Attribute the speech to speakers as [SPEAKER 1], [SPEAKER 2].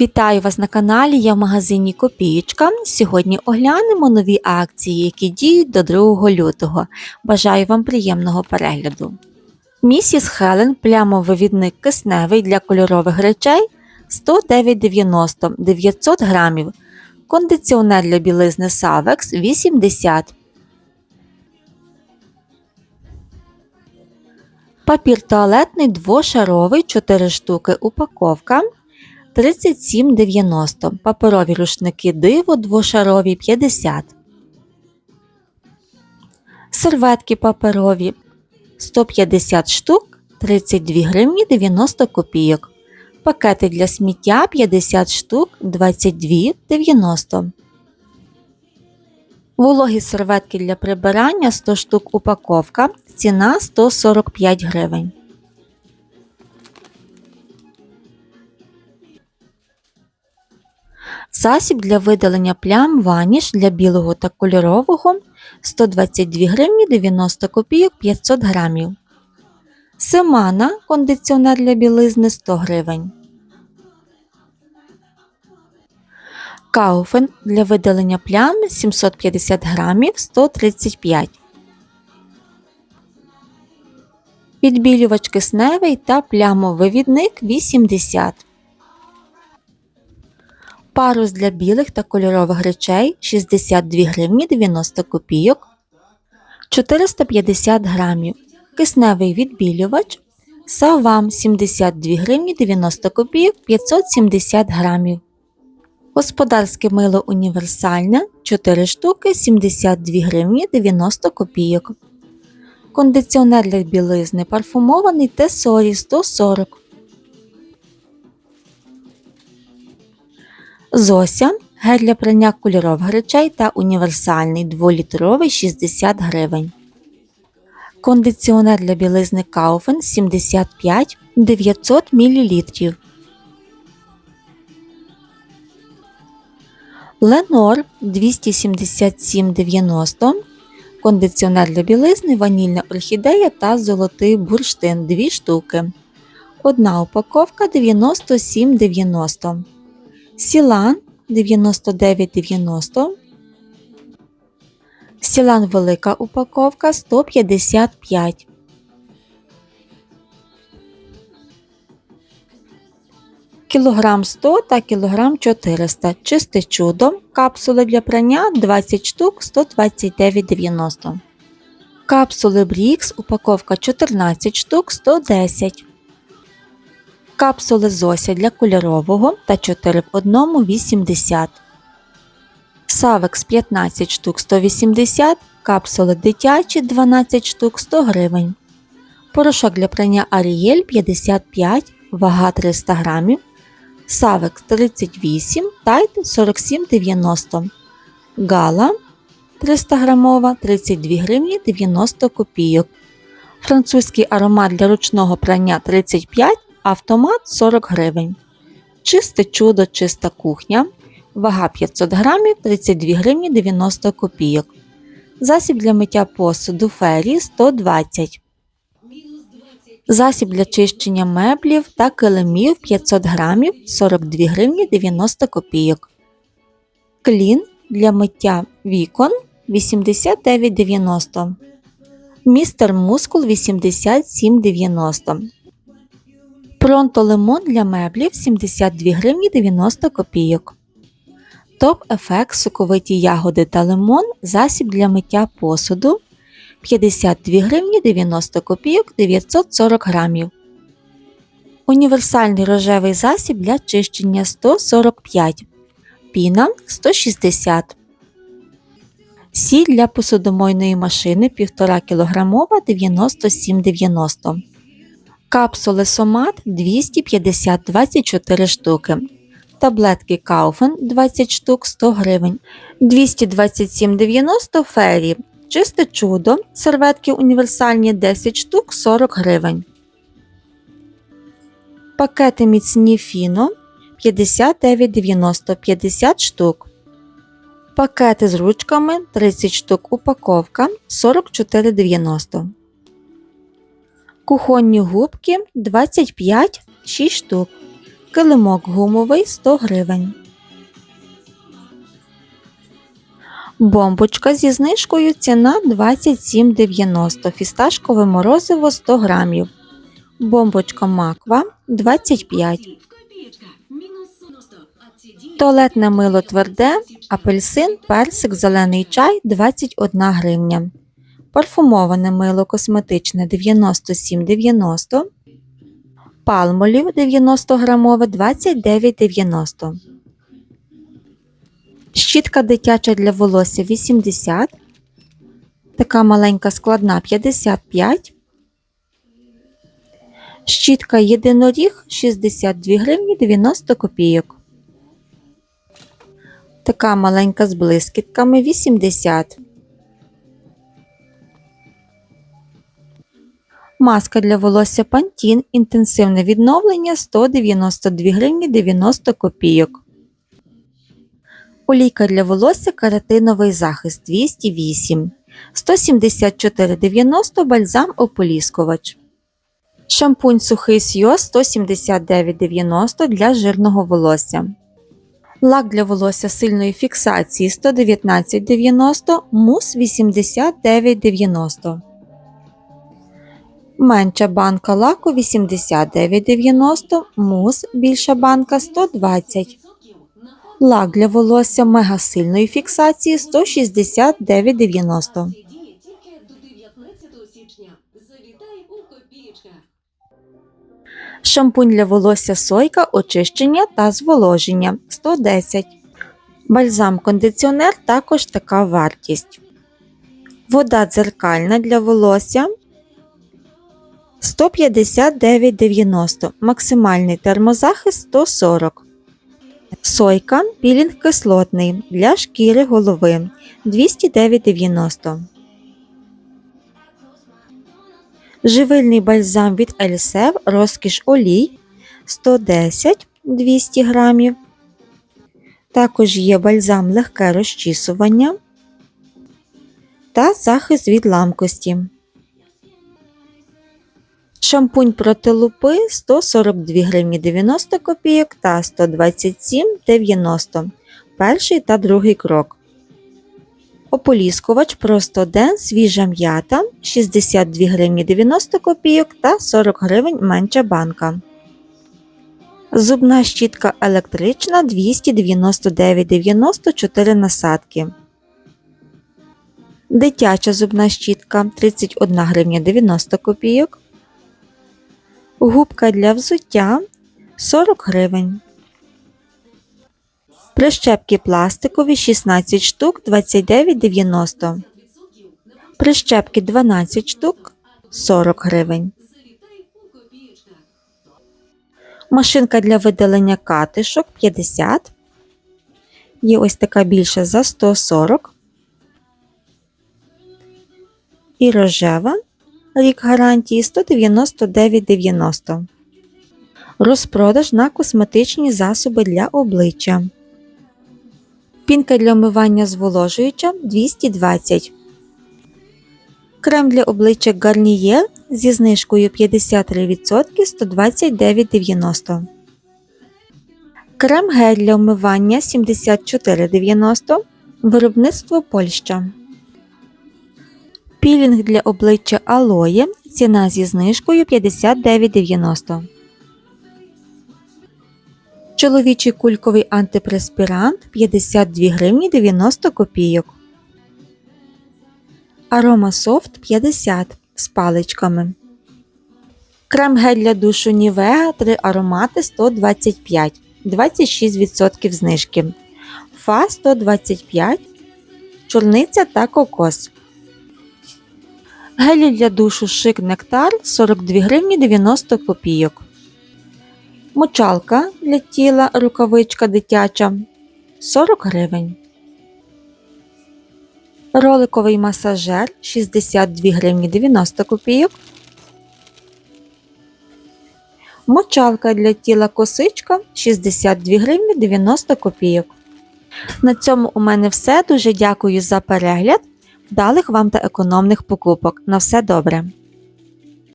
[SPEAKER 1] Вітаю вас на каналі. Я в магазині Копієчка. Сьогодні оглянемо нові акції, які діють до 2 лютого. Бажаю вам приємного перегляду. Місіс Хелен плямовивідник кисневий для кольорових речей 109,90 900 грамів. Кондиціонер для білизни Savex 80. Папір туалетний двошаровий 4 штуки упаковка 37,90. Паперові рушники диво двошарові 50. Серветки паперові 150 штук 32 гривні 90 копійок. Пакети для сміття 50 штук 22,90. Вологі серветки для прибирання 100 штук упаковка. Ціна 145 гривень. Засіб для видалення плям ваніш для білого та кольорового 122 гривні 90 копійок 500 грамів. Семана кондиціонер для білизни 100 гривень. Кауфен для видалення плям 750 грамів 135. Відбілювач кисневий та плямовивідник 80. Парус для білих та кольорових речей 62 гривні 90 копійок. 450 грамів. Кисневий відбілювач. Савам 72 гривні 90 копійок 570 грамів. Господарське мило універсальне 4 штуки 72 гривні 90 копійок. Кондиціонер для білизни парфумований Тесорі 140. Зося гель для прання кольорових речей та універсальний 2-літровий 60 гривень. Кондиціонер для білизни Kaufen 75 900 мл. Ленор 277,90. Кондиціонер для білизни, ванільна орхідея та золотий бурштин 2 штуки. Одна упаковка 97,90. Сілан 99,90. Сілан велика упаковка 155. Кілограм 100 та кілограм 400. Чисте чудо. Капсули для прання 20 штук 129,90. Капсули Брікс упаковка 14 штук 110. Капсули Зося для кольорового та 4 в 1 80. Савекс 15 штук 180, капсули дитячі 12 штук 100 гривень. Порошок для прання Арієль 55, вага 300 грамів. Савекс 38, Тайт 47,90. Гала 300 грамова 32 гривні 90 копійок. Французький аромат для ручного прання 35 Автомат 40 гривень. Чисте чудо, чиста кухня. Вага 500 грамів 32 гривні 90 копійок. Засіб для миття посуду фері 120. Засіб для чищення меблів та килимів 500 грамів 42 гривні 90 копійок. Клін для миття вікон 89,90. Містер Мускул 87,90. Пронто лимон для меблів 72 гривні 90 копійок. Топ ефект соковиті ягоди та лимон засіб для миття посуду 52 гривні 90 копійок 940 грамів. Універсальний рожевий засіб для чищення 145. Піна 160. Сіль для посудомойної машини 1,5 кг 97,90 Капсули Сомат 250 24 штуки. Таблетки Кауфен 20 штук 100 гривень. 227,90 фері. Чисте чудо. Серветки універсальні 10 штук 40 гривень. Пакети міцні фіно 59,90 50 штук. Пакети з ручками 30 штук упаковка 44,90. Кухонні губки 25 6 штук. Килимок гумовий 100 гривень. Бомбочка зі знижкою ціна 27,90. Фісташкове морозиво 100 грамів. Бомбочка маква 25. Туалетне мило тверде, апельсин, персик, зелений чай 21 гривня. Парфумоване мило косметичне 97,90. Палмолів 90 грамове 29,90. Щітка дитяча для волосся 80. Така маленька складна 55. Щітка єдиноріг 62 гривні 90 копійок. Така маленька з блискітками 80. Маска для волосся Pantene інтенсивне відновлення 192 гривні 90 копійок. Олійка для волосся каратиновий захист 208. 174,90 бальзам ополіскувач. Шампунь сухий сйо 179,90 для жирного волосся. Лак для волосся сильної фіксації 119,90, мус 89,90. Менша банка лаку 89,90, мус більша банка 120. Лак для волосся мега сильної фіксації 169,90.
[SPEAKER 2] Діє тільки до 19 січня. Завітай у копієчках.
[SPEAKER 1] Шампунь для волосся сойка, очищення та зволоження 110. Бальзам кондиціонер також така вартість. Вода дзеркальна для волосся 159,90. Максимальний термозахист 140. Сойка пілінг кислотний для шкіри голови 209,90. Живильний бальзам від Ельсев розкіш олій 110 200 грамів. Також є бальзам легке розчісування та захист від ламкості. Шампунь проти лупи 142 гривні 90 копійок та 127,90 перший та другий крок. Ополіскувач просто ден свіжа м'ята 62 гривні 90 копійок та 40 гривень менша банка. Зубна щітка електрична 299,94 насадки. Дитяча зубна щітка 31 гривня 90 копійок. Губка для взуття 40 гривень. Прищепки пластикові 16 штук 29,90. Прищепки 12 штук 40 гривень. Машинка для видалення катишок 50. Є ось така більша за 140. І рожева. Рік гарантії 199,90. Розпродаж на косметичні засоби для обличчя. Пінка для омивання зволожуюча 220. Крем для обличчя Garnier зі знижкою 53% 129,90. Крем гель для омивання 74,90. Виробництво Польща. Пілінг для обличчя Алоє. Ціна зі знижкою 59,90. Чоловічий кульковий антипреспірант 52 гривні 90 копійок. Арома Софт 50 з паличками. Крем гель для душу Нівега 3 аромати 125 26% знижки. Фа 125, чорниця та кокос. Гелі для душу Шик Нектар 42 гривні 90 копійок. Мочалка для тіла рукавичка дитяча 40 гривень. Роликовий масажер 62 гривні 90 копійок. Мочалка для тіла косичка 62 гривні 90 копійок. На цьому у мене все. Дуже дякую за перегляд. Вдалих вам та економних покупок. На все добре!